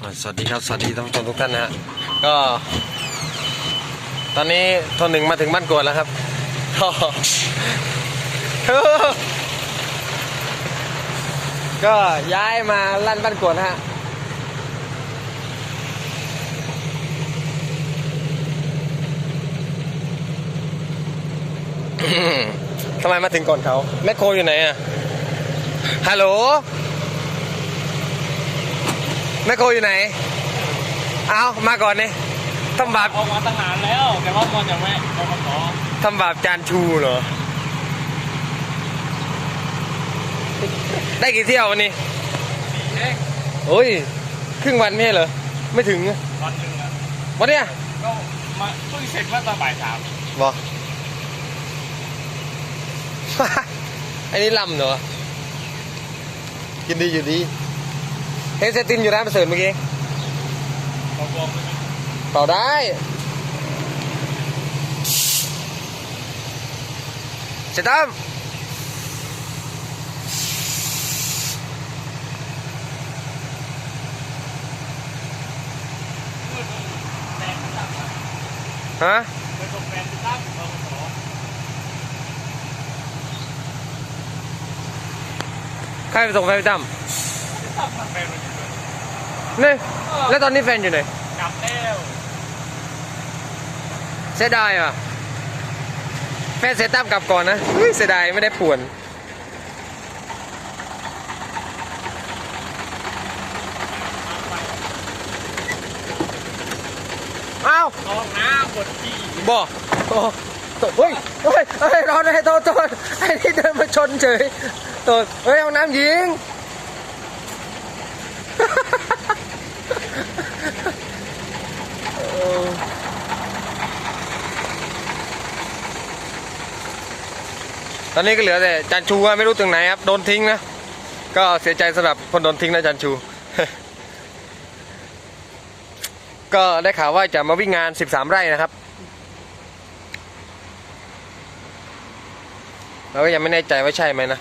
สวัสดีครับ สวัสดีท่านผู้ชมทุกท่านนะฮะก็ ตอนนี้ทนหนึ่งมาถึงบ้านกวดแล้วครับก็ก็ย้ายมาลั่นบ้านกวดนฮะทำไมมาถึงก่อนเขาแมคโคอยู่ไหนอะฮัลโหล แมคโครอยู่ไหน เอามาก่อนนี่ทำบาปออกมาตั้งนานแล้ว แต่ว่ามันยังไม่ออกมาขอทำบาปจานชูเหรอ ได้กี่เที่ยววันนี้สี่เองโอ้ย ครึ่งวันไม่ใช่เหรอ ไม่ถึงวันหนึ่งอะวันเนี้ยก็มาเพิ่งเสร็จเมื่อตอนบ่ายสามบอกอันนี้ลำเหรอกินดีอยู่ดี เห็นเซตินอยู่ร้านประเสริฐเมื่อกี้เราบวมใช่ไหมเป่าได้ เสร็จตั้มแฟนที่ตั้งอะฮะไปส่งแฟนที่ตั้งเรามใครไปส่งแฟนตั้ม ที่ตั้งทำแฟนมันอยู่ด้วยนี่แล้วตอนนี้แฟนอยู่ไหนกลับแล้วเสียดายอะแฟนเสียตั้มกลับก่อนนะเฮ้ยเสียดายไม่ได้ป่วนอ้าวห้องน้ำบนที่บอกโอ้เฮ้ยเฮ้ยเฮ้ยรอได้โทษโทษไอ้นี่เดินมาชนเฉยโทษเฮ้ยเอาน้ำยิง เออต อนนี้ก็เหลือแต่จันชูไม่รู้ถึงไหนครับโดนทิ้งนะก็เสียใจสำหรับคนโดนทิ้งนะจันชู ก็ได้ข่าวว่าจะมาวิ่งงาน 13 ไร่นะครับ เราก็ยังไม่แน่ใจว่าใช่ไหมนะ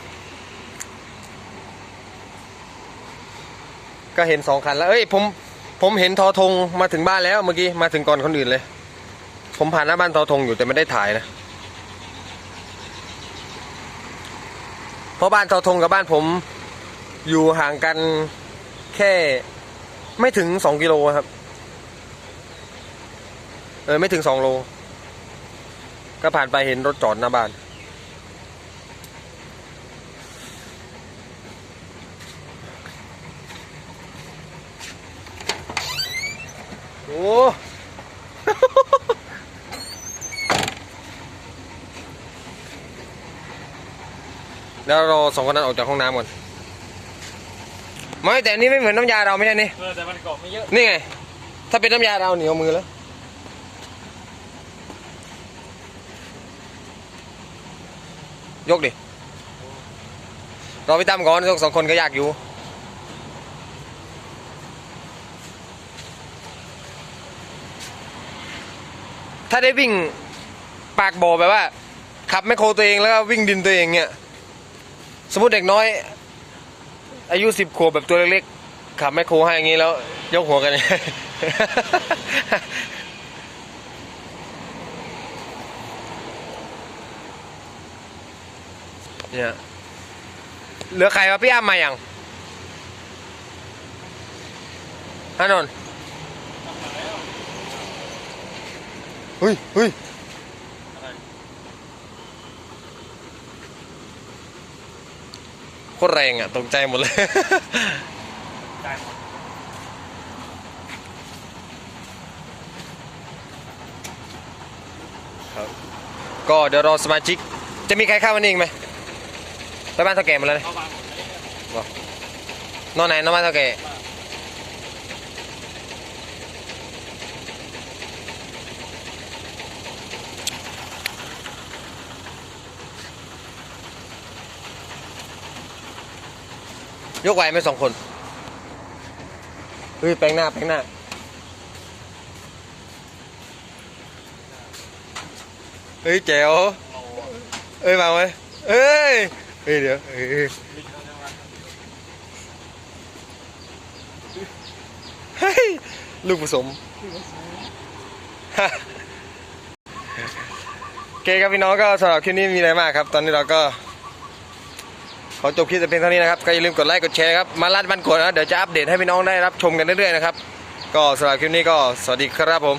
ก็เห็นสองคันแล้วเอ้ยผมผมเห็นทอทงมาถึงบ้านแล้วเมื่อกี้มาถึงก่อนคนอื่นเลย ผมผ่านหน้าบ้านทอทงอยู่แต่ไม่ได้ถ่ายนะ เพราะบ้านทอทงกับบ้านผมอยู่ห่างกันแค่ไม่ถึงสองกิโลครับ เออไม่ถึงสองโล ก็ผ่านไปเห็นรถจอดหน้าบ้าน โอ้ แล้วเราสองคนนั้นออกจากห้องน้ำก่อนไม่แต่อันนี่ไม่เหมือนน้ำยาเราไม่ใช่นี่เออแต่มันเกาะไม่เยอะนี่ไง ถ้าเป็นน้ำยาเราเหนียวมือแล้วยกดิรอพี่ตั้มก่อนยกสองคนก็ยากอยู่ถ้าได้วิ่งปากบ่อแบบว่า ขับแมคโครตัวเองแล้วก็วิ่งดินตัวเองเนี่ย สมมติเด็กน้อย อายุสิบขวบแบบตัวเล็กๆขับแมคโครให้อย่างนี้แล้ว ยกหัวกัน เนี่ยเหลือใครวะพี่อ้ำมาอย่างฮานนท์เฮ้ยเฮ้ย อะไร โคตรแรงอะ ตกใจหมดเลยจ่ายหมดก็เดี๋ยวรอสมาชิก จะมีใครเข้าวันนี้อีกไหมไปบ้านเท่าแก่หมาแล้วนะเข้าบ้านหมดเลย นอนไหนนอนบ้านเท่าแก่ ยกไหวไหมสองคนเฮ้ยแปลงหน้าแปลงหน้า เฮ้ยแจ๋วเอ้ยมาไหมเอ้ยเฮ้ยเดี๋ยวเอ้ยลูกผสมโอเคครับพี่น้องก็สำหรับคลิปนี้มีอะไรมากครับ ตอนนี้เราก็ ขอจบคลิปแต่เพียงเท่านี้นะครับก็อย่าลืมกดไลค์กดแชร์ครับมาลัดบันกดนะเดี๋ยวจะอัปเดตให้พี่น้องได้รับชมกันเรื่อยๆนะครับก็สำหรับคลิปนี้ก็สวัสดีครับผม